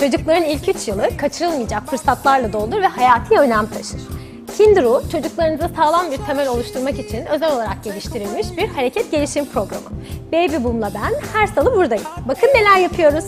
Çocukların ilk 3 yılı kaçırılmayacak fırsatlarla doldur ve hayati önem taşır. Kinderu, çocuklarınıza sağlam bir temel oluşturmak için özel olarak geliştirilmiş bir hareket gelişim programı. Baby Boom'la ben her salı buradayım. Bakın neler yapıyoruz.